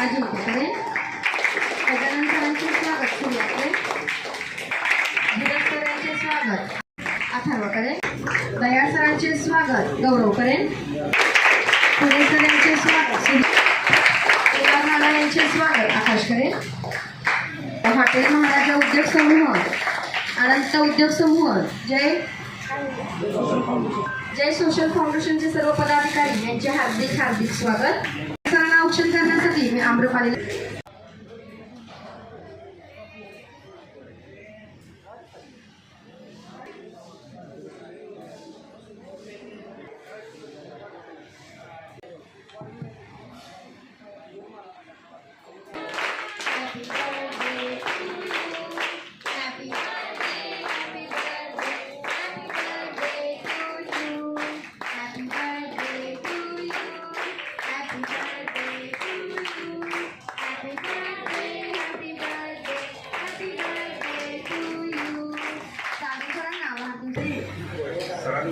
अजिंक्यकडे गजानन सरांचे स्वागत सूर्याकडे धीरज सरांचे स्वागत. अथर्वकडे दया सरांचे स्वागत. गौरवकडे पुणे सरांचे स्वागत. सूर्य महाराज यांचे स्वागत. आकाशकडे हॉटेल महाराजा उद्योग समूह. अनंत उद्योग समूह. जय. जय सोशल फाउंडेशनचे सर्व पदाधिकारी. यांचे हार्दिक हार्दिक स्वागत. करण्यासाठी मी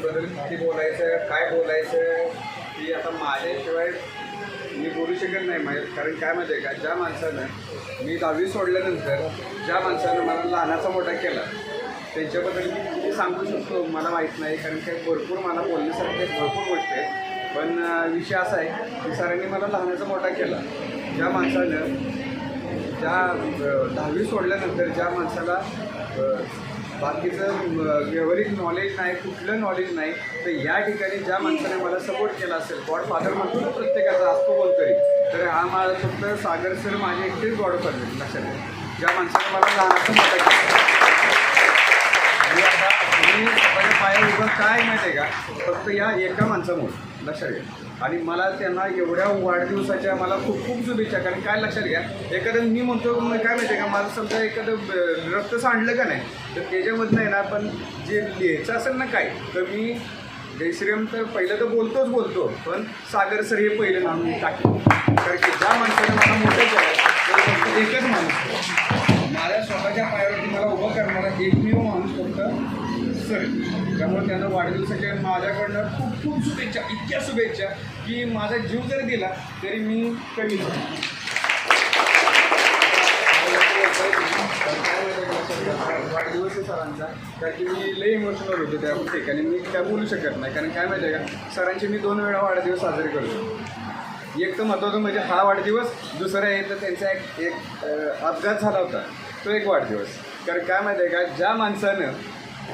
आम्रपाली किती बोलायचं काय बोलायचं ती आता माझ्याशिवाय मी बोलू शकत नाही माहीत कारण काय माहिती आहे का ज्या माणसानं मी दहावी सोडल्यानंतर ज्या माणसानं मला लहानाचा मोठा केला त्यांच्याबद्दल मी किती सांगू शकतो मला माहीत नाही कारण काय भरपूर मला बोलण्यासारखे भरपूर गोष्ट आहेत पण विषय असा आहे की सरांनी मला लहानाचा मोठा केला. ज्या माणसानं ज्या दहावी सोडल्यानंतर ज्या माणसाला बाकीचं व्यवहारिक नॉलेज नाही कुठलं नॉलेज नाही तर या ठिकाणी ज्या माणसाने मला सपोर्ट केला असेल गॉड फादर म्हणतो ना प्रत्येकाचा असतो कोणतरी तर हा माझा फक्त सागर सर माझे एकटेच गॉड फादर लक्षात घ्या. ज्या माणसाने मला लहानाचं मदत केला मी पाया उभं काय माहिती आहे का? फक्त या एका माणसामुळे लक्षात घ्या. आणि मला त्यांना एवढ्या वाढदिवसाच्या मला खूप खूप शुभेच्छा. कारण काय लक्षात घ्या एखादं मी म्हणतो मग काय माहिती आहे का? मला समजा एखादं रक्त सांडलं का नाही तर त्याच्यामधनं आहे ना पण जे लिहायचं असेल ना काय तर मी जयश्रीराम तर पहिलं तर बोलतोच बोलतो पण सागर सर हे पहिलं नाव मी टाकतो कारण की ज्या माणसाने मला मोठं केलं तर फक्त एकच माणूस. माझ्या स्वतःच्या पायावरती मला उभं करणारा एकमेव माणूस फक्त सर त्यामुळे त्यांना वाढदिवसाच्या माझ्याकडनं खूप खूप शुभेच्छा इतक्या शुभेच्छा की माझा जीव जरी दिला तरी मी कमी आहे. वाढदिवस आहे सरांचा. कारण की मी लई इमोशनल होतो त्या ठिकाणी. मी काय बोलू शकत नाही. कारण काय माहिती आहे का? सरांचे मी दोन वेळा वाढदिवस साजरे करतो. एक तर महत्त्वाचं म्हणजे हा वाढदिवस दुसरा आहे तर त्यांचा एक एक अपघात झाला होता. तो एक वाढदिवस. कारण काय माहिती आहे का? ज्या माणसानं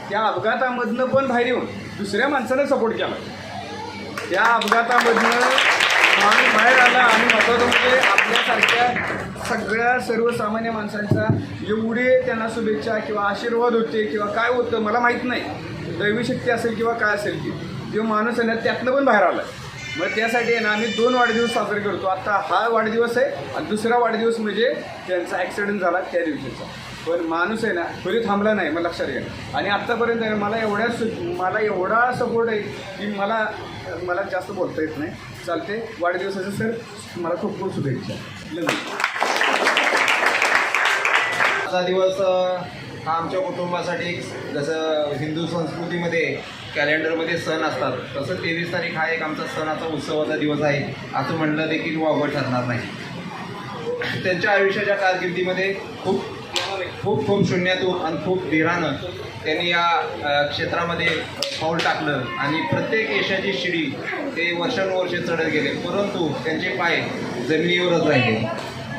त्या अपघातामधनं पण बाहेर येऊन दुसऱ्या माणसानं सपोर्ट केला. त्या अपघातामधनं माणूस बाहेर आला आणि महत्त्वाचं म्हणजे आपल्यासारख्या सगळ्या सर्वसामान्य माणसांचा एवढे त्यांना शुभेच्छा किंवा आशीर्वाद होते किंवा काय होतं मला माहीत नाही. दैवी शक्ती असेल किंवा काय असेल ती जो माणूस आहे ना त्यातनं पण बाहेर आला मग त्यासाठी आहे ना आम्ही दोन वाढदिवस साजरे करतो. आता हा वाढदिवस आहे आणि दुसरा वाढदिवस म्हणजे त्यांचा ॲक्सिडेंट झाला त्या दिवशीचा. पण माणूस आहे ना घरी थांबला नाही मला लक्षात घ्या आणि आत्तापर्यंत आहे मला एवढ्या सु मला एवढा सपोर्ट आहे की मला मला जास्त बोलता येत नाही. चालते वाढदिवसाचं सर मला खूप खूप शुभेच्छा. आजचा दिवस हा आमच्या कुटुंबासाठी जसं हिंदू संस्कृतीमध्ये कॅलेंडरमध्ये सण असतात तसं तेवीस तारीख हा एक आमचा सणाचा उत्सवाचा दिवस आहे. असं म्हणलं देखील वावगं ठरणार नाही. त्यांच्या आयुष्याच्या कारकिर्दीमध्ये खूप खूप खूप शून्यातून आणि खूप धीरानं त्यांनी या क्षेत्रामध्ये पाऊल टाकलं. आणि प्रत्येक यशाची शिडी ते वर्षानुवर्षे चढत गेले. परंतु त्यांचे पाय जमिनीवरच राहिले.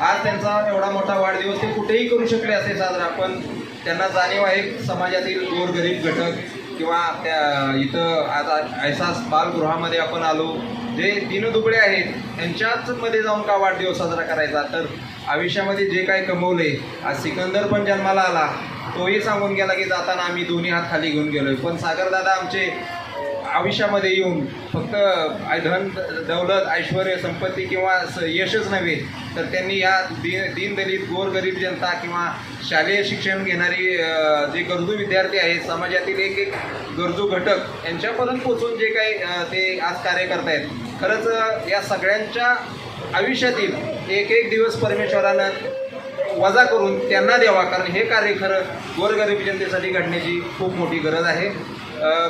आज त्यांचा एवढा मोठा वाढदिवस ते कुठेही करू शकले असे साजरा पण त्यांना जाणीव आहे समाजातील गोरगरीब घटक किंवा त्या इथं आता ऐसास बालगृहामध्ये आपण आलो. जे दिनदुबळे आहेत त्यांच्याच मध्ये जाऊन का वाढदिवस साजरा करायचा? तर आयुष्यामध्ये जे काय कमवले आज सिकंदर पण जन्माला आला तोही सांगून गेला की जाताना आम्ही दोन्ही हात खाली घेऊन गेलोय. पण सागरदादा आमचे आयुष्यामध्ये येऊन फक्त आय- धन दौलत ऐश्वर संपत्ती किंवा स- यशच नव्हे तर त्यांनी या दिन दीनदलित गोरगरीब जनता किंवा शालेय शिक्षण घेणारी जे गरजू विद्यार्थी आहेत समाजातील एक एक गरजू घटक यांच्यापर्यंत पोचून जे काही ते आज कार्य करतायत. खरंच या सगळ्यांच्या आयुष्यातील एक एक दिवस परमेश्वरानं वजा करून त्यांना द्यावा. कारण हे कार्य खरं गोरगरीब जनतेसाठी घडण्याची खूप मोठी गरज आहे.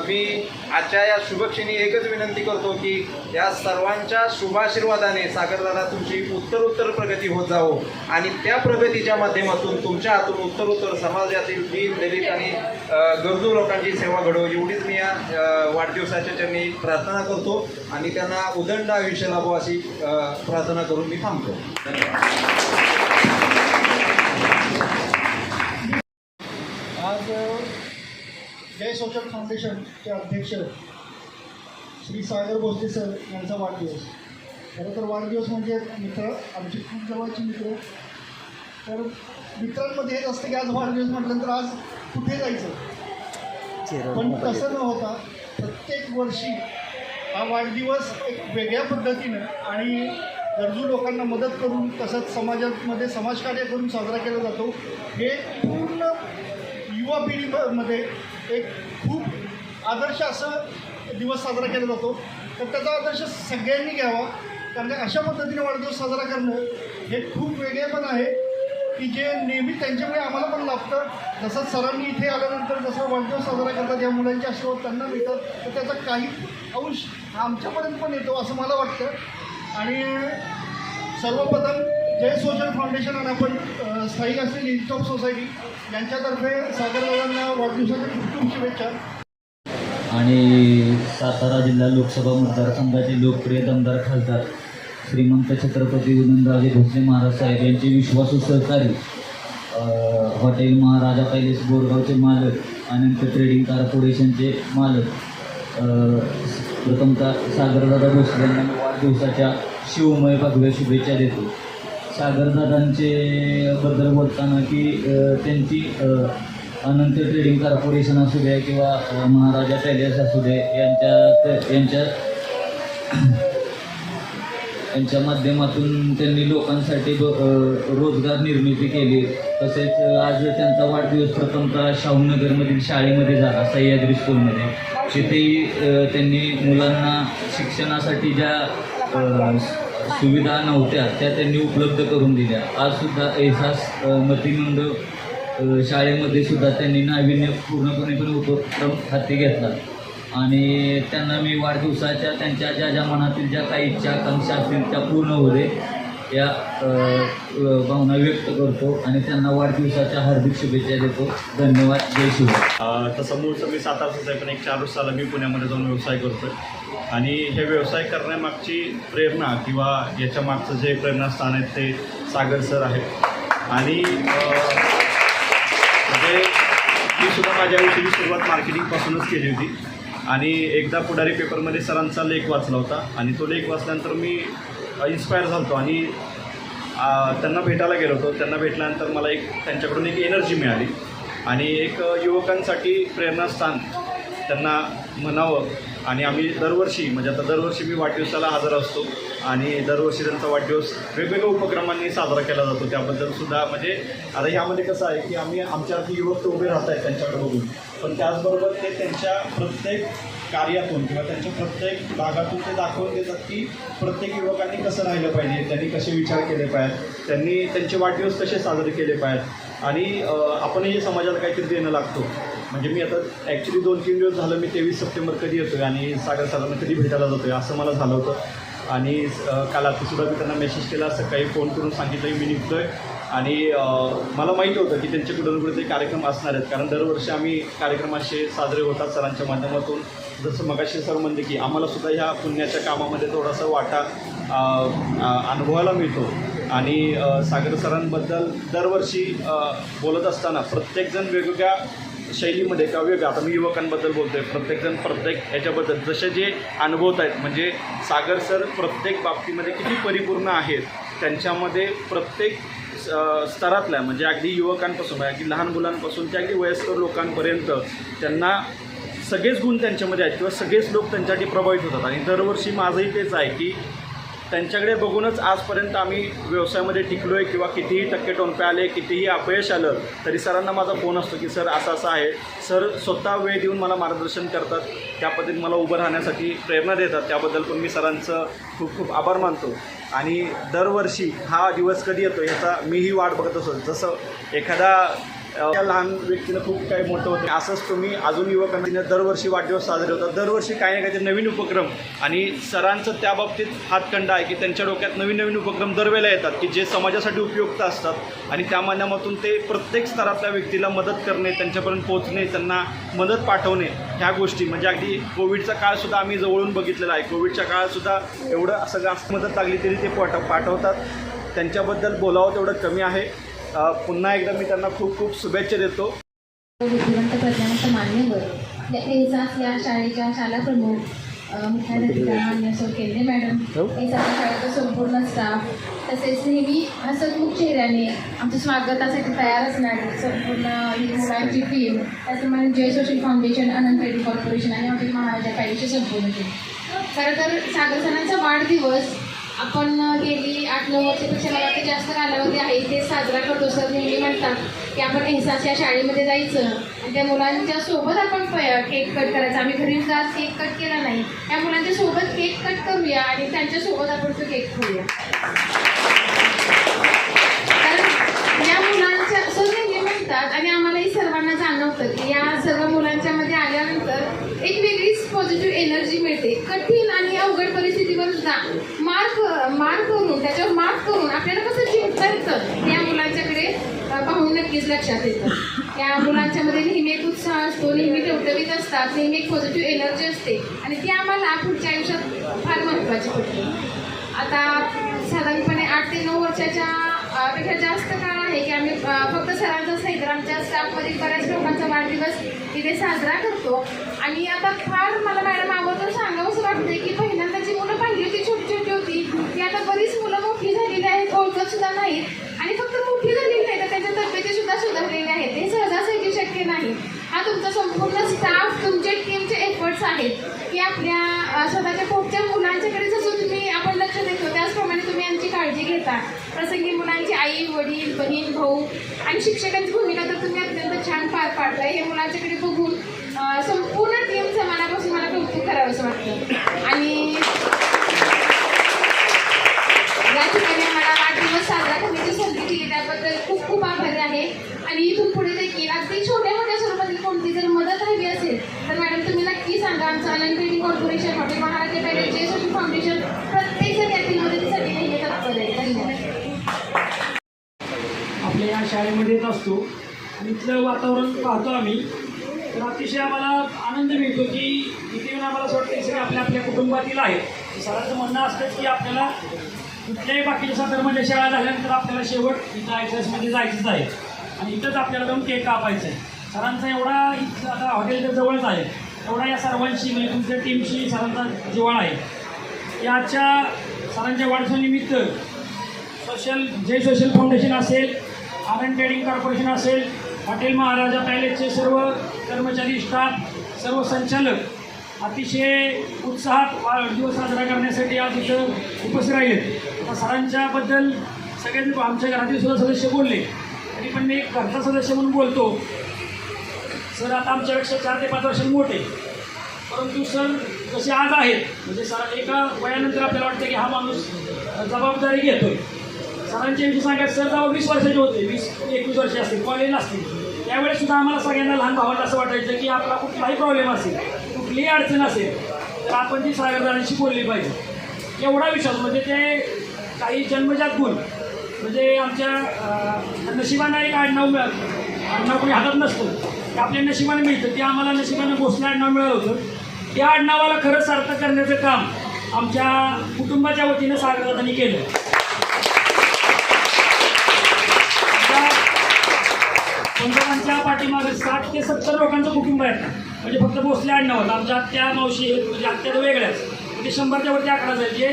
मी आजच्या या शुभक्षणी एकच विनंती करतो की या सर्वांच्या शुभाशीर्वादाने सागरदादा तुमची उत्तर उत्तर प्रगती होत जावो. आणि त्या प्रगतीच्या माध्यमातून तुमच्या हातून उत्तर उत्तर समाजातील दीन दलित आणि गरजू लोकांची सेवा घडवू. एवढीच मी या वाढदिवसाच्या चरणी प्रार्थना करतो आणि त्यांना उदंड आयुष्य लाभो अशी प्रार्थना करून मी थांबतो. धन्यवाद आज जय सोशल फाउंडेशनचे अध्यक्ष श्री सागर भोसले सर यांचा वाढदिवस. खरं तर वाढदिवस म्हणजे मित्र आमचे खूप जवळचे मित्र. तर मित्रांमध्ये हेच असतं की आज वाढदिवस म्हटल्यानंतर आज कुठे जायचं? पण तसं न होता प्रत्येक वर्षी हा वाढदिवस एक वेगळ्या पद्धतीनं आणि गरजू लोकांना मदत करून तसंच समाजामध्ये समाजकार्य करून साजरा केला जातो. हे पूर्ण युवा पिढीमध्ये एक खूप आदर्श असं दिवस साजरा केला जातो. तर त्याचा आदर्श सगळ्यांनी घ्यावा. कारण अशा पद्धतीने वाढदिवस साजरा करणं हे खूप वेगळे पण आहे. की जे नेहमी त्यांच्यामुळे आम्हाला पण लाभतं. जसं सरांनी इथे आल्यानंतर जसं वाढदिवस साजरा करतात या मुलांचे आशीर्वाद त्यांना मिळतात. तर त्याचा काही अंश हा आमच्यापर्यंत पण येतो असं मला वाटतं. आणि सर्वप्रथम जय सोशल फाउंडेशन आणि आपण स्थायिक असलेली इन्स्ट सोसायटी यांच्यातर्फे सागरदादांना वाढदिवसाच्या खूप शुभेच्छा. आणि सातारा जिल्हा लोकसभा मतदारसंघाचे लोकप्रिय दमदार खासदार श्रीमंत छत्रपती विनंदराजे भोसले महाराज साहेब यांचे विश्वासू सहकारी हॉटेल महाराजा पैलेस बोरगावचे मालक अनंत ट्रेडिंग कॉर्पोरेशनचे मालक प्रथमतः सागरदादा भोसले यांना वाढदिवसाच्या शिवमय भगव्या शुभेच्छा देतो. सागरदादांचे बद्दल बोलताना की त्यांची अनंत ट्रेडिंग कॉर्पोरेशन असू द्या किंवा महाराजा पॅलेस असू दे यांच्या यांच्या यांच्या माध्यमातून त्यांनी लोकांसाठी रोजगार निर्मिती केली. तसेच आज त्यांचा वाढदिवस प्रथमतः शाहूनगरमधील शाळेमध्ये झाला सह्याद्री स्कूलमध्ये तिथेही त्यांनी मुलांना शिक्षणासाठी ज्या सुविधा नव्हत्या त्या त्यांनी उपलब्ध करून दिल्या. आजसुद्धा एहसास अ, मतिमंद शाळेमध्ये सुद्धा त्यांनी नाविन्य पूर्णपणे पण उपक्रम हाती घेतला. आणि त्यांना मी वाढदिवसाच्या त्यांच्या ज्या ज्या मनातील ज्या काही इच्छा आकांक्षा असतील त्या पूर्ण होते या भावना व्यक्त करतो आणि त्यांना वाढदिवसाच्या हार्दिक शुभेच्छा देतो. धन्यवाद. जय शिवराय तसं मूळचं मी सातारचंच आहे पण एक चार वर्षाला मी पुण्यामध्ये जाऊन व्यवसाय करतो आणि हे व्यवसाय करण्यामागची प्रेरणा किंवा याच्या मागचं जे प्रेरणास्थान आहे ते सागर सर आहेत. आणि म्हणजे मी सुद्धा माझ्या आयुष्याची सुरुवात मार्केटिंगपासूनच केली होती. आणि एकदा पुढारी पेपरमध्ये सरांचा लेख वाचला होता. आणि तो लेख वाचल्यानंतर मी इन्स्पायर झालो आणि त्यांना भेटायला गेलो होतो. त्यांना भेटल्यानंतर मला एक त्यांच्याकडून एक एनर्जी मिळाली. आणि एक युवकांसाठी प्रेरणास्थान त्यांना म्हणावं. आणि आम्ही दरवर्षी म्हणजे आता दरवर्षी मी वाढदिवसाला हजर असतो. आणि दरवर्षी त्यांचा वाढदिवस वेगवेगळ्या उपक्रमांनी साजरा केला जातो. त्याबद्दल सुद्धा म्हणजे आता ह्यामध्ये कसं आहे की आम्ही आमच्यावरती युवक उभे राहत आहेत त्यांच्याकडे बघून. पण त्याचबरोबर ते त्यांच्या प्रत्येक कार्यातून किंवा त्यांच्या प्रत्येक भागातून ते दाखवून देतात की प्रत्येक युवकांनी कसं राहिलं पाहिजे त्यांनी कसे विचार केले पाहिजेत त्यांनी त्यांचे वाढदिवस कसे साजरे केले पाहिजेत. आणि आपणही समाजाला काहीतरी देणं लागतो. म्हणजे मी आता ॲक्च्युली दोन तीन दिवस झालं मी तेवीस सप्टेंबर कधी येतो आहे आणि सागर साधारण कधी भेटायला जातो आहे असं मला झालं होतं. आणि अं, काल सुद्धा मी त्यांना मेसेज केला सकाळी फोन करून सांगितलं मी निघतो आहे आणि मला माहिती होतं की त्यांचे कुठे कुठे ते कार्यक्रम असणार आहेत. कारण दरवर्षी आम्ही कार्यक्रम असे साजरे होतात सरांच्या माध्यमातून. जसं मगाशी सर म्हणले की आम्हाला सुद्धा ह्या पुण्याच्या कामामध्ये थोडासा वाटा अनुभवायला मिळतो. आणि सागर सरांबद्दल दरवर्षी बोलत असताना प्रत्येकजण वेगवेगळ्या शैलीमध्ये काव्य वेगळं आता मी युवकांबद्दल बोलतोय. प्रत्येकजण प्रत्येक ह्याच्याबद्दल. जसे जे अनुभवत आहेत म्हणजे सागर सर प्रत्येक बाबतीमध्ये किती परिपूर्ण आहेत त्यांच्यामध्ये प्रत्येक स्तरातल्या म्हणजे अगदी युवकांपासून म्हणजे अगदी लहान मुलांपासून ते अगदी वयस्कर लोकांपर्यंत त्यांना सगळेच गुण त्यांच्यामध्ये आहेत किंवा सगळेच लोक त्यांच्यासाठी प्रभावित होतात. आणि दरवर्षी माझंही तेच आहे की त्यांच्याकडे बघूनच आजपर्यंत आम्ही व्यवसायामध्ये टिकलो आहे किंवा कितीही टक्के टोनपे आले कितीही अपयश आलं तरी सरांना माझा फोन असतो की सर असं असं आहे. सर स्वतः वेळ देऊन मला मार्गदर्शन करतात त्या पद्धतीने मला उभं राहण्यासाठी प्रेरणा देतात. त्याबद्दल पण मी सरांचं खूप खूप आभार मानतो. आणि दरवर्षी हा दिवस कधी येतो याचा मीही वाट बघत असतो. जसं एखादा त्या लहान व्यक्तीला खूप काही मोठं होतं. असंच तुम्ही अजून युवकांना दरवर्षी वाढदिवस साजरे होतात. दरवर्षी काही ना काहीतरी नवीन उपक्रम आणि सरांचं त्या बाबतीत हातखंड आहे की त्यांच्या डोक्यात नवीन नवीन उपक्रम दरवेळेला येतात की जे समाजासाठी उपयुक्त असतात आणि त्या माध्यमातून ते प्रत्येक स्तरातल्या व्यक्तीला मदत करणे त्यांच्यापर्यंत पोहोचणे त्यांना मदत पाठवणे ह्या गोष्टी. म्हणजे अगदी कोविडचा काळसुद्धा आम्ही जवळून बघितलेला आहे. कोविडच्या काळातसुद्धा एवढं सगळं मदत लागली तरी ते पाठव पाठवतात. त्यांच्याबद्दल बोलावं तेवढं कमी आहे. पुन्हा एकदा मी त्यांना खूप खूप शुभेच्छा देतो. बुद्धिवंत प्रज्ञांचं मान्यवर एहसास या शाळेच्या शाळा प्रमुख मुख्याध्यापिका केंद्रे मॅडम. एहसास शाळेचा संपूर्ण स्टाफ. तसेच नेहमी हसतमुख चेहऱ्याने आमच्या स्वागतासाठी तयार असणारी संपूर्ण ही मुलांची टीम त्याचप्रमाणे Jai social foundation Anant Reddy corporation आणि हॉटेल महाराजा पॅरिसची संपूर्ण टीम खरं तर सागर सणांचा वाढदिवस आपण गेली आठ नऊ वर्षापेक्षा मला वाटतं जास्त कालावधी आहे. ते साजरा करतो सर नेहमी म्हणतात की आपण एहसासच्या शाळेमध्ये जायचं आणि त्या मुलांच्या सोबत आपण केक कट करायचा. आम्ही घरी जात केक कट केला नाही. त्या मुलांच्या सोबत केक कट करूया आणि त्यांच्यासोबत आपण तो केक खाऊया. कारण या मुलांच्या सर नेहमी आणि आम्हालाही सर्वांना जाणवतं की या सर्व मुलांच्या मध्ये आल्यानंतर एक वेगळीच पॉझिटिव्ह एनर्जी मिळते. कठीण आणि अवघड परिस्थितीवर जा मार्क मार करून त्याच्यावर मार्क करून आपल्याला कसं जिंकता येतं या मुलांच्याकडे पाहून नक्कीच लक्षात येतं. या मुलांच्यामध्ये नेहमी एक उत्साह असतो नेहमी टवटवीत असतात नेहमी एक पॉझिटिव्ह एनर्जी असते आणि ती आम्हाला पुढच्या आयुष्यात फार महत्त्वाची पडते. आता साधारणपणे आठ ते नऊ वर्षाच्या पेक्षा जास्त काळ आहे की आम्ही फक्त सरांचाच नाही तर आमच्या स्टाफमधील बऱ्याच लोकांचा वाढदिवस तिथे साजरा करतो. आणि आता फार मला मॅडम आवडतं सांगावंसं वाटते की पहिल्यांदा जी मुलं पाहिली होती छोटी छोटी होती ती आता बरीच मुलं मोठी झालेली आहेत ओळखत सुद्धा नाहीत. आणि फक्त मोठी झालेली नाही तर त्यांच्या तब्येती सुद्धा सुधारलेल्या आहेत. हे सहजासहजी शक्य नाही. हा तुमचा संपूर्ण स्टाफ तुमचे टीमचे एफर्ट्स आहेत. की आपल्या स्वतःच्या पोटच्या मुलांच्याकडे जसं तुम्ही आपण लक्ष देतो काळजी घेता. प्रसंगी मुलांची आई वडील बहीण भाऊ आणि शिक्षकांची भूमिका तर तुम्ही अत्यंत छान पार पाडताय. हे मुलांच्याकडे बघून संपूर्ण टीमचं मनापासून मला कौतुक करावंसं वाटतं. आणि या ठिकाणी मला वाढदिवस साजरा करण्याची संधी दिली त्याबद्दल खूप खूप आभारी आहे आणि इथून पुढे देखील अगदी छोट्या मोठ्या स्वरूपातील कोणती जर मदत हवी असेल तर मॅडम तुम्ही नक्की सांगा आमचं Anant trading corporation hotel Maharaja palace जे सोशल फाउंडेशन प्रत्येक जण यातील मदतीसाठी नेहमी तत्पर आहे धन्यवाद आपल्या या शाळेमध्ये येत असतो. इथलं वातावरण पाहतो आम्ही. तर अतिशय आम्हाला आनंद मिळतो की इथे येऊन आम्हाला असं वाटतं सगळे आपल्या आपल्या कुटुंबातील आहेत सरांचं म्हणणं असतं की आपल्याला कुठल्याही बाकीच्या सातारमध्ये शाळा झाल्यानंतर आपल्याला शेवट इथं आयसीएसमध्ये जायचंच आहे. आणि इथंच आपल्याला जाऊन केक कापायचं आहे सरांचा एवढा इथं आता हॉटेल तर जवळच आहे. एवढा या सर्वांशी म्हणजे तुमच्या टीमशी सरांचा जिवाळ आहे. याच्या सरांच्या वाढदिवसानिमित्त सोशल जे सोशल फाउंडेशन असेल आनंद ट्रेडिंग कॉर्पोरेशन असेल हॉटेल महाराजा पॅलेसचे सर्व कर्मचारी स्टाफ सर्व संचालक अतिशय उत्साहात वाढदिवस साजरा करण्यासाठी आज इथं उपस्थित राहिले आता सरांच्याबद्दल सगळ्यांनी आमच्या घरातील सुद्धा सदस्य बोलले. तरी पण मी एक घरचा सदस्य म्हणून बोलतो. सर आता आमच्यापेक्षा चार ते पाच वर्षांनी मोठे. परंतु सर जसे आज आहेत म्हणजे सर एका वयानंतर आपल्याला वाटतं की हा माणूस जबाबदारी घेतोय. सरांच्या विषयी सांगायचं सर जेव्हा वीस वर्षाचे होते. वीस एकवीस वर्षे असतील कॉलेजला असतील त्यावेळेस सुद्धा आम्हाला सगळ्यांना लहान भावांना असं वाटायचं की आपला कुठलाही प्रॉब्लेम असेल कुठलीही अडचण असेल तर आपण ती सागरदारांशी बोलली पाहिजे. एवढा विश्वास म्हणजे ते काही जन्मजात गुण म्हणजे आमच्या नशिबांना नशिबानं एक आडनाव मिळालं आडनाव कोणी हातात नसतं. ते आपल्या नशिबाने मिळतं. ते आम्हाला नशिबानं भोसले आडनाव मिळालं होतं. त्या आडनावाला खरं सार्थ करण्याचं काम आमच्या कुटुंबाच्या वतीनं सागरदादांनी केलं आमच्या त्या पाठीमागे साठ ते सत्तर लोकांचं कुटुंब आहे. म्हणजे फक्त भोसले आडनावात आमच्या आत्या मावशी म्हणजे आत्या तर वेगळ्याच म्हणजे शंभरच्या वरती आकडा जाईल जे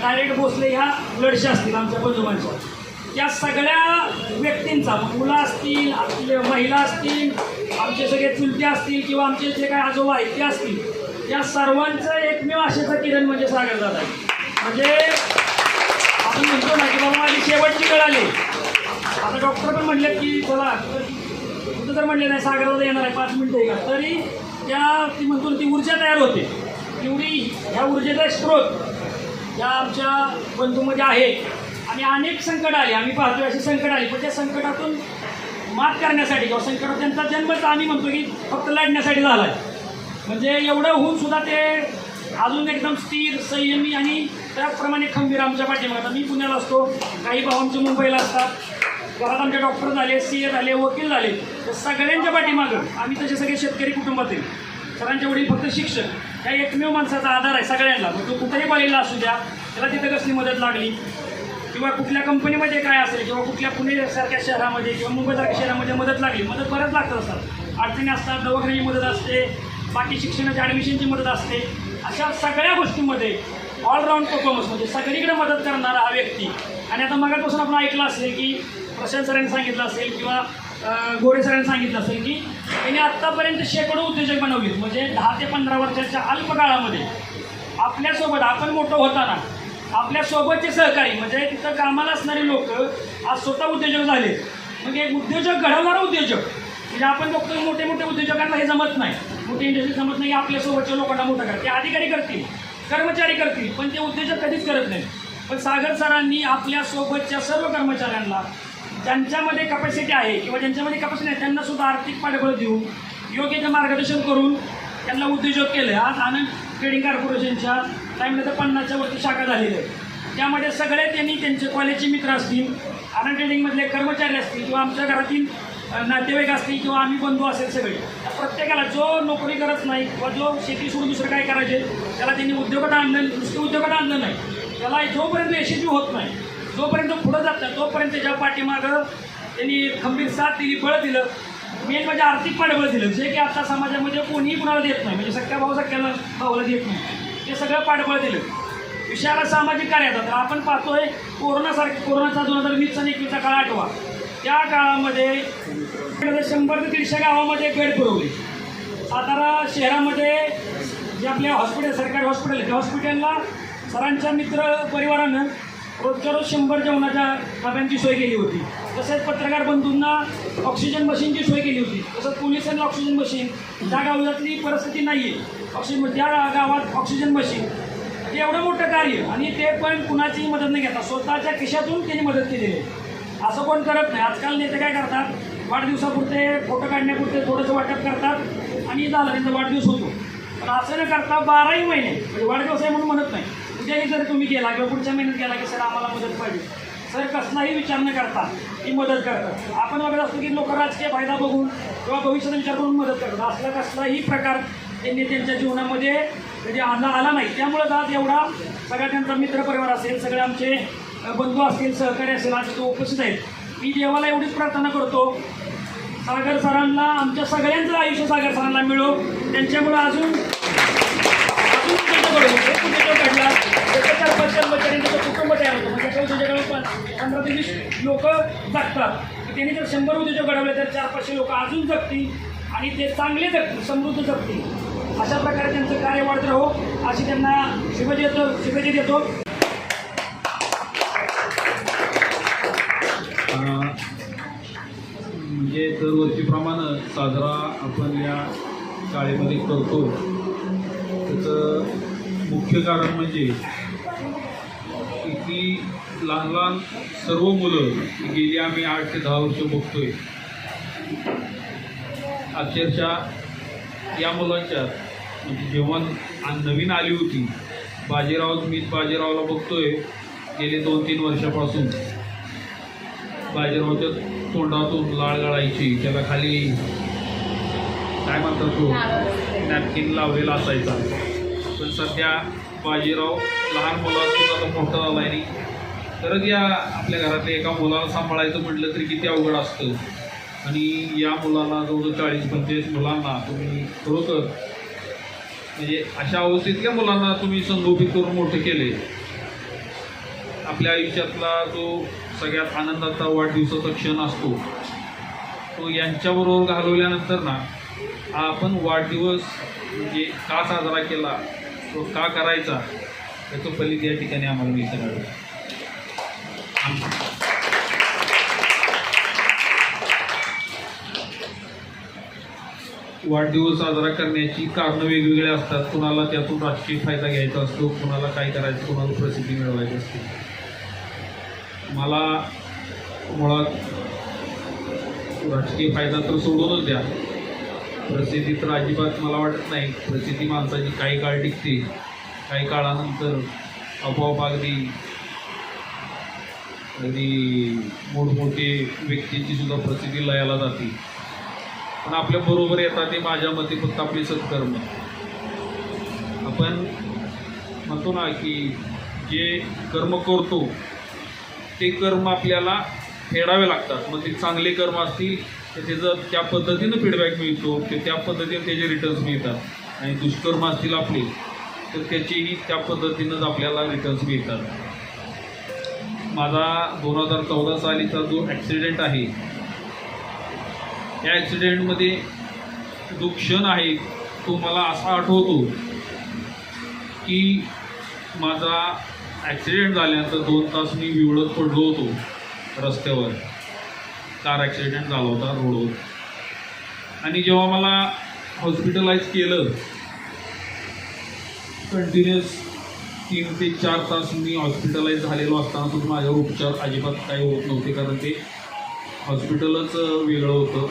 डायरेक्ट भोसले ह्या ब्लडच्या असतील आमच्या बंधुमांच्या त्या सगळ्या व्यक्तींचा मुलं असतील आपले महिला असतील आमचे सगळे चुलते असतील किंवा आमचे जे काही आजोबा आहेत ते असतील या सर्वांचं एकमेव आशेचा किरण म्हणजे सागर दादा आहे म्हणजे आपण म्हणतो ना की बाबा माझी शेवटची वेळ आली. आता डॉक्टर पण म्हणले की चला कुठं तर म्हणले नाही सागराला येणार आहे पाच मिनिटं आहे का तरी त्या ती म्हणतो ती ऊर्जा तयार होते. एवढी ह्या ऊर्जेचा स्रोत या आमच्या बंधूमध्ये आहे. आणि अनेक संकट आले. आम्ही पाहतोय अशी संकट आली. पण त्या संकटातून मात करण्यासाठी किंवा संकटात त्यांचा जन्मच आम्ही म्हणतो की फक्त लढण्यासाठी झाला आहे. म्हणजे एवढं होऊन सुद्धा ते अजून एकदम स्थिर संयमी आणि त्याचप्रमाणे खंबीर आमच्या पाठीमागे. आता मी पुण्याला असतो. काही भाऊ आमचे मुंबईला असतात. घरात आमचे डॉक्टर झाले सी ए झाले वकील झाले तर सगळ्यांच्या पाठीमागं आम्ही तसे सगळे शेतकरी कुटुंबातील सरांच्या वडील फक्त शिक्षक. ह्या एकमेव माणसाचा आधार आहे सगळ्यांना. मग तो कुठेही कॉलेजला असू द्या त्याला तिथं कसली मदत लागली? किंवा कुठल्या कंपनीमध्ये काय असेल किंवा कुठल्या पुणेसारख्या शहरामध्ये किंवा मुंबईसारख्या शहरामध्ये मदत लागली? मदत बऱ्याच लागत असतात अडचणी असतात दवाखान्याची मदत असते बाकी शिक्षणाची ॲडमिशनची मदत असते. अशा सगळ्या गोष्टींमध्ये ऑलराऊंड परफॉर्मन्स म्हणजे सगळीकडे मदत करणारा हा व्यक्ती. आणि आता मगापासून आपण ऐकलं असेल की प्रशांत सरांनी सांगितलं असेल किंवा अं, गोरे सरांनी सांगितलं असेल की त्यांनी आत्तापर्यंत शेकडो उद्योजक बनवलेत. म्हणजे दहा ते पंधरा वर्षाच्या अल्पकाळामध्ये. आपल्यासोबत आपण मोठं होताना आपल्यासोबतचे सहकारी म्हणजे तिथं कामाला असणारे लोक आज स्वतः उद्योजक झाले म्हणजे एक उद्योजक घडवणारा उद्योजक. म्हणजे आपण बघतो मोठे मोठे उद्योजकांना हे जमत नाही. मोठी इंडस्ट्री जमत नाही की आपल्यासोबतच्या लोकांना मोठं करते. अधिकारी करतील कर्मचारी करतील पण ते उद्योजक कधीच करत नाही पण सागर सरांनी आपल्यासोबतच्या सर्व कर्मचाऱ्यांना ज्यांच्यामध्ये कपॅसिटी आहे किंवा ज्यांच्यामध्ये कपॅसिटी आहे त्यांना सुद्धा आर्थिक पाठबळ देऊन योग्य ते मार्गदर्शन करून त्यांना उद्योजक केलं आज आनंद ट्रेडिंग कॉर्पोरेशनच्या टाईमला तर पन्नासच्या वरती शाखा झालेल्या आहेत. त्यामध्ये सगळे त्यांनी त्यांचे कॉलेजचे मित्र असतील आनंद ट्रेडिंगमधले कर्मचारी असतील किंवा आमच्या घरातील नातेवाईक असतील किंवा आम्ही बंधू असेल सगळे त्या प्रत्येकाला जो नोकरी करत नाही किंवा जो शेती सोडून दुसरं काय करायचे त्याला त्यांनी उद्योगात आणलं नुसतं उद्योगात आणलं नाही. त्याला जोपर्यंत यशस्वी होत नाही जोपर्यंत पुढं जात नाही तोपर्यंत ज्या पाठीमागं त्यांनी खंबीर साथ दिली बळ दिलं मेन म्हणजे आर्थिक पाठबळ दिलं जे की आता समाजामध्ये कोणीही कुणाला देत नाही म्हणजे सख्या भाऊ सख्याला भाऊला देत नाही. ते सगळं पाठबळ दिलं. विषयाला सामाजिक कार्याचा तर आपण पाहतोय कोरोनासारखे कोरोनाचा दोन हजार वीस आणि एकवीसचा काळ आठवा. त्या काळामध्ये शंभर ते दीडशे गावामध्ये बेड पुरवले. सातारा शहरामध्ये जे आपल्या हॉस्पिटल सरकारी हॉस्पिटल आहे त्या हॉस्पिटलला सरांच्या मित्र परिवारानं रोजच्या रोज शंभर जेवणाच्या डब्यांची सोय केली होती. तसेच पत्रकार बंधूंना ऑक्सिजन मशीनची सोय केली होती. तसंच पोलिसांना ऑक्सिजन मशीन ज्या गावातली परिस्थिती नाही आहे ऑक्सिजन त्या गावात ऑक्सिजन मशीन ते एवढं मोठं कार्य आणि ते पण कुणाचीही मदत नाही घेता स्वतःच्या खिशातून त्यांनी मदत केलेली आहे. असं कोण करत नाही. आजकाल नेते काय करतात? वाढदिवसापुरते फोटो काढण्यापुरते थोडंसं वाटप करतात आणि झालं. त्यांचा वाढदिवस होतो. पण असं न करता बाराही महिने म्हणजे वाढदिवस आहे म्हणून म्हणत नाही. उद्याही जर तुम्ही गेला किंवा पुढच्या महिन्यात गेला की सर आम्हाला मदत पाहिजे. सर कसलाही विचार न करता ती मदत करतात. आपण बघत असतो की लोक राजकीय फायदा बघून किंवा भविष्याचा विचार करून मदत करतात. असला कसलाही प्रकार त्यांनी त्यांच्या जीवनामध्ये कधी आला आला नाही. त्यामुळं आज एवढा सगळा त्यांचा मित्रपरिवार असेल सगळे आमचे बंधू असतील सहकारी असेल आज तो उपस्थित आहेत. मी देवाला एवढीच प्रार्थना करतो. सागर सरांना आमच्या सगळ्यांचं आयुष्य सागर सरांना मिळो. त्यांच्यामुळं अजून अजून त्याच्या कर्मचारी त्याचं कुटुंब तयार होतं. म्हणजे त्या उद्योजकांना पण पंधरा ते वीस लोक जगतात. त्यांनी जर शंभर उद्योजक घडवले तर चार पाचशे लोक अजून जगतील आणि ते चांगले जगतील समृद्ध जगतील. अशा प्रकारे त्यांचं कार्य वाढत राहो अशी त्यांना शुभेच्छा देतो शुभेच्छा देतो. म्हणजे दरवर्षीप्रमाणे साजरा आपण या शाळेमध्ये करतो. त्याचं मुख्य कारण म्हणजे की लहान लहान सर्व मुलं गेली आम्ही आठ ते दहा वर्ष बघतोय. अक्षरशः या मुलांच्या म्हणजे जेव्हा नवीन आली होती. बाजीराव मी बाजीरावला बघतोय गेले दोन तीन वर्षापासून. बाजीरावच्या तोंडातून लाळ गळायची त्याला खाली काय म्हणतात तो? नॅपकिन लावलेला असायचा. पण सध्या बाजीराव लहान मुलांतून आता मोठा झाला नाही तरच या आपल्या घरातल्या एका मुलाला सांभाळायचं म्हटलं तरी किती अवघड असतं. आणि या मुलाला जवळजवळ चाळीस पंचेचाळीस मुलांना तुम्ही खरोखर म्हणजे अशा अवस्थेतल्या मुलांना तुम्ही संगोपित करून मोठे केले आपल्या आयुष्यातला जो सगळ्यात आनंदाचा वाढदिवसाचा क्षण असतो तो यांच्याबरोबर घालवल्यानंतर ना आपण वाढदिवस म्हणजे का साजरा केला तो का करायचा त्याचं फलित या ठिकाणी आम्हाला मिळतं. वाढदिवस साजरा करण्याची कारणं वेगवेगळी असतात. कुणाला त्यातून राजकीय फायदा घ्यायचा असतो कुणाला काय करायचं कुणाला प्रसिद्धी मिळवायची असते. मला मुळात राजकीय फायदा तर सोडूनच द्या. प्रसिद्धी तर अजिबात मला वाटत नाही. प्रसिद्धी माणसाची काही काळ टिकते. काही काळानंतर आपोआप अगदी अगदी मोठमोठे व्यक्तींची सुद्धा प्रसिद्धी लयाला जाते. पण आपल्या बरोबर येतात ते माझ्या मते फक्त आपले सत्कर्म. आपण म्हणतो ना की जे कर्म करतो ते कर्म आपल्याला फेडावे लागतात. मग ते चांगले कर्म असतील तर त्याचं त्या पद्धतीनं फीडबॅक मिळतो ते त्या पद्धतीने त्याचे रिटर्न्स मिळतात. आणि दुष्कर्म असतील आपले तर त्याचेही त्या पद्धतीनंच आपल्याला रिटर्न्स मिळतात. माझा दोन हजार चौदा सालीचा जो ॲक्सिडेंट आहे या ॲक्सिडेंटमध्ये जो क्षण आहे तो मला असा आठवतो की माझा ॲक्सिडेंट झाल्यानंतर दोन तास मी विवळत पडलो होतो रस्त्यावर. कार ॲक्सिडेंट झाला होता रोडवर. आणि जेव्हा मला हॉस्पिटलाइज केलं कंटिन्युअस तीन ते चार तास मी हॉस्पिटलाइज झालेलो असताना सुद्धा माझ्यावर उपचार अजिबात काही होत नव्हते. कारण ते हॉस्पिटलच वेगळं होतं.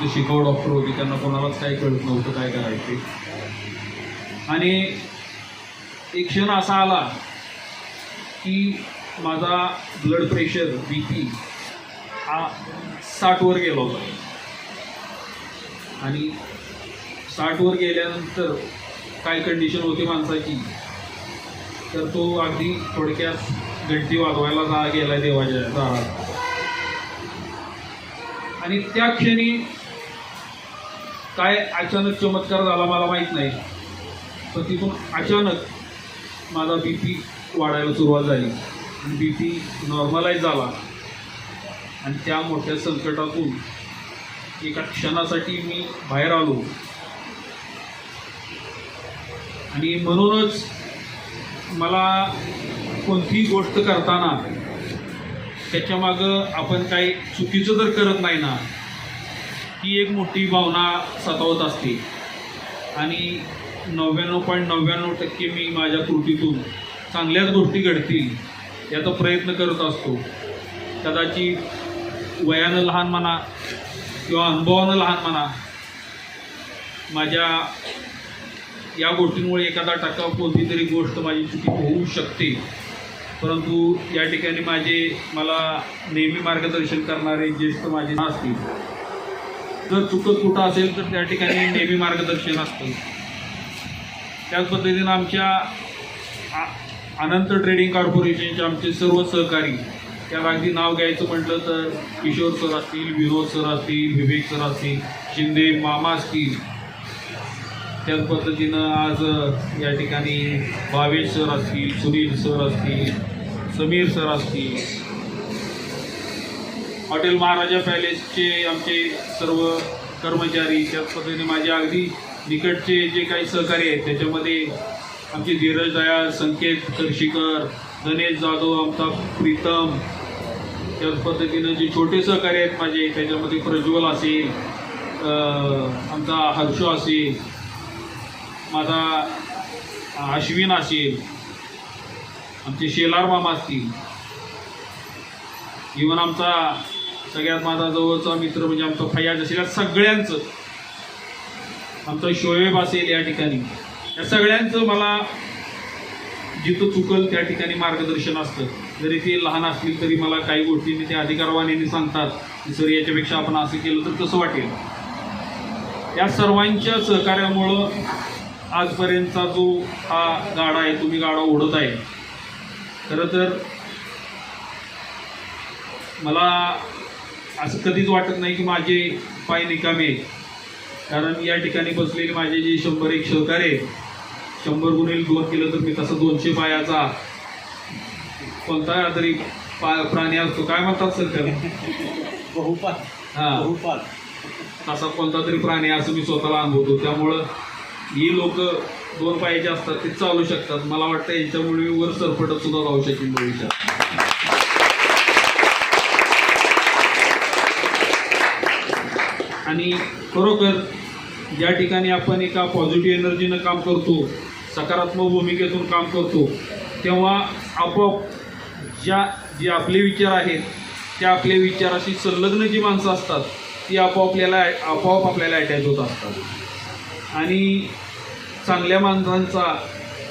जे शिकाऊ डॉक्टर होते त्यांना कोणालाच काही कळत नव्हतं काय करायचे. आणि एक क्षण असा आला की माझा ब्लड प्रेशर बी पी हा साठवर गेला होता. आणि साठवर गेल्यानंतर काय कंडिशन होती माणसाची तर तो अगदी थोडक्यात घंटी वाजवायला जा गेला देवाच्या दारात. आणि त्या क्षणी काय अचानक चमत्कार झाला मला माहीत नाही पण तिथून अचानक माझा बी पी वाढायला सुरुवात झाली. आणि बी पी नॉर्मलाईज झाला. आणि त्या मोठ्या संकटातून एका क्षणासाठी मी बाहेर आलो. आणि म्हणूनच मला कोणतीही गोष्ट करताना त्याच्यामागं आपण काही चुकीचं जर करत नाही ना ही एक मोठी भावना सतावत असते. आणि नव्याण्णव पॉईंट नव्याण्णव टक्के मी माझ्या कृतीतून चांगल्याच गोष्टी घडतील याचा प्रयत्न करत असतो. कदाचित वयानं लहान म्हणा किंवा अनुभवानं लहान म्हणा माझ्या या गोष्टींमुळे एखादा टक्का कोणतीतरी गोष्ट माझी चुकी होऊ शकते. परंतु या ठिकाणी माझे मला नेहमी मार्गदर्शन करणारे ज्येष्ठ माझे असतील. जर चुकत कुठं असेल तर त्या ठिकाणी नेहमी मार्गदर्शन असतं. त्याच पद्धतीनं आमच्या अनंत ट्रेडिंग कॉर्पोरेशनचे आमचे सर्व सहकारी त्यात अगदी नाव घ्यायचं म्हटलं तर किशोर सर असतील विनोद सर असतील विवेक सर असतील शिंदे मामा असतील त्याच पद्धतीनं आज या ठिकाणी भावेश सर असतील सुनील सर असतील समीर सर असतील हॉटेल महाराजा पॅलेसचे आमचे सर्व कर्मचारी त्याच पद्धतीने माझे अगदी निकटचे जे काही सहकारी आहेत त्याच्यामध्ये आमचे धीरज दयाळ संकेत कर्शीकर गणेश जाधव आमचा प्रीतम त्याच पद्धतीनं जे छोटे सहकारी आहेत माझे त्याच्यामध्ये प्रज्वल असेल आमचा हर्षो असेल माझा अश्विन असेल आमचे शेलार मामा असतील इवन आमचा सगळ्यात माझा जवळचा मित्र म्हणजे आमचा फयाज असेल या सगळ्यांचं. आमचा शोएब असेल या ठिकाणी. या सगळ्यांचं मला जिथं चुकल त्या ठिकाणी मार्गदर्शन असतं. जरी ते लहान असतील तरी मला काही गोष्टी ते अधिकारवाणीने सांगतात की सर याच्यापेक्षा आपण असं केलं तर कसं वाटेल? या सर्वांच्या सहकार्यामुळं आजपर्यंतचा जो हा गाडा आहे तुम्ही गाडा ओढत आहे. खरं तर मला असं कधीच वाटत नाही की माझे पाय निकामे आहेत. कारण या ठिकाणी बसलेले माझे जे शंभर एक सहकार्य आहेत शंभर गुणिले दोन केलं तर मी तसं दोनशे पायाचा कोणता तरी पा- प्राणी असतो. काय म्हणतात सर त्याला? बहुपात हा. बहुपात तसा कोणता तरी प्राणी असं मी स्वतःला अनुभवतो. त्यामुळं ही लोक दोन पायाचे असतात ते चालू शकतात. मला वाटतं यांच्यामुळे मी वर सरपटत सुद्धा जाऊ शकेन भविष्यात. आणि खरोखर ज्या ठिकाणी आपण एका पॉझिटिव्ह एनर्जीनं काम करतो सकारात्मक भूमिकेतून काम करतो तेव्हा आपोआप ज्या जे आपले विचार आहेत त्या आपल्या विचाराशी संलग्न जी माणसं असतात ती आपोआप आपल्याला आपोआप आपल्याला अटॅच होत असतात. आणि चांगल्या माणसांचा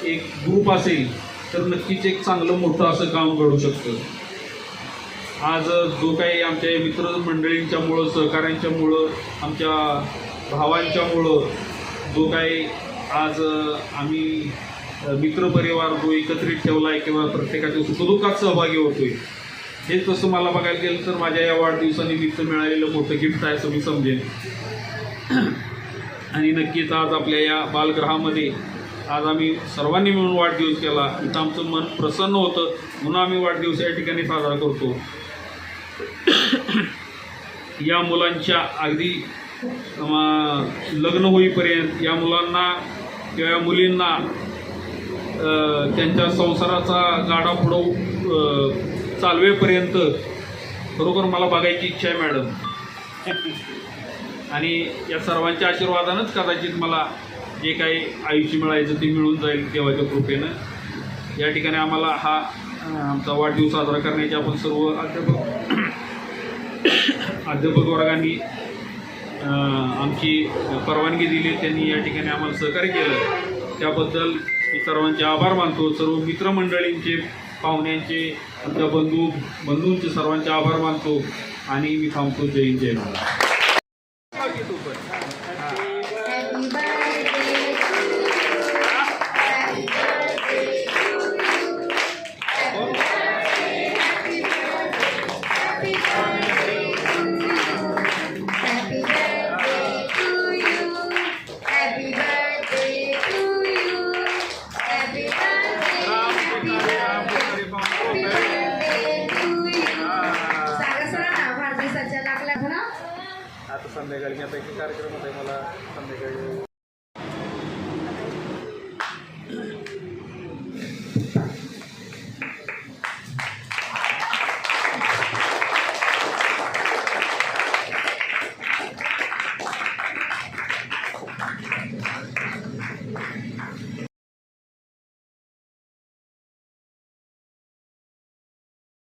एक ग्रुप असेल तर नक्कीच एक चांगलं मोठं असं काम घडू शकतं. आज जो काही आमच्या मित्रमंडळींच्यामुळं सहकाऱ्यांच्यामुळं आमच्या भावांच्यामुळं जो काही आज आम्ही मित्रपरिवार जो एकत्रित ठेवला आहे किंवा प्रत्येकाच्या सुखदुःखात सहभागी होतोय हे तसं मला बघायला गेलं तर माझ्या या वाढदिवसानिमित्त मिळालेलं मोठं गिफ्ट आहे असं मी समजेन. आणि नक्कीच आज आपल्या या बालगृहामध्ये आज आम्ही सर्वांनी मिळून वाढदिवस केला. इथं आमचं मन प्रसन्न होतं. म्हणून आम्ही वाढदिवस या ठिकाणी साजरा करतो. या मुलांच्या अगदी लग्न होईपर्यंत या मुलांना किंवा या मुलींना त्यांच्या संसाराचा गाडा पुढं चालवेपर्यंत खरोखर मला बघायची इच्छा आहे मॅडम. आणि या सर्वांच्या आशीर्वादानंच कदाचित मला जे काही आयुष्य मिळायचं ते मिळून जाईल देवाच्या कृपेनं. या ठिकाणी आम्हाला हा आमचा वाढदिवस साजरा करण्याचे आपण सर्व अध्यापक अध्यापक वर्गांनी आमची परवानगी दिली त्यांनी या ठिकाणी आम्हाला सहकार्य केलं. त्याबद्दल मी सर्वांचे आभार मानतो. सर्व मित्रमंडळींचे पाहुण्यांचे आमच्या बंधू बंधूंचे सर्वांचे आभार मानतो. आणि मी थांबतो. जय हिंद, जय महाराज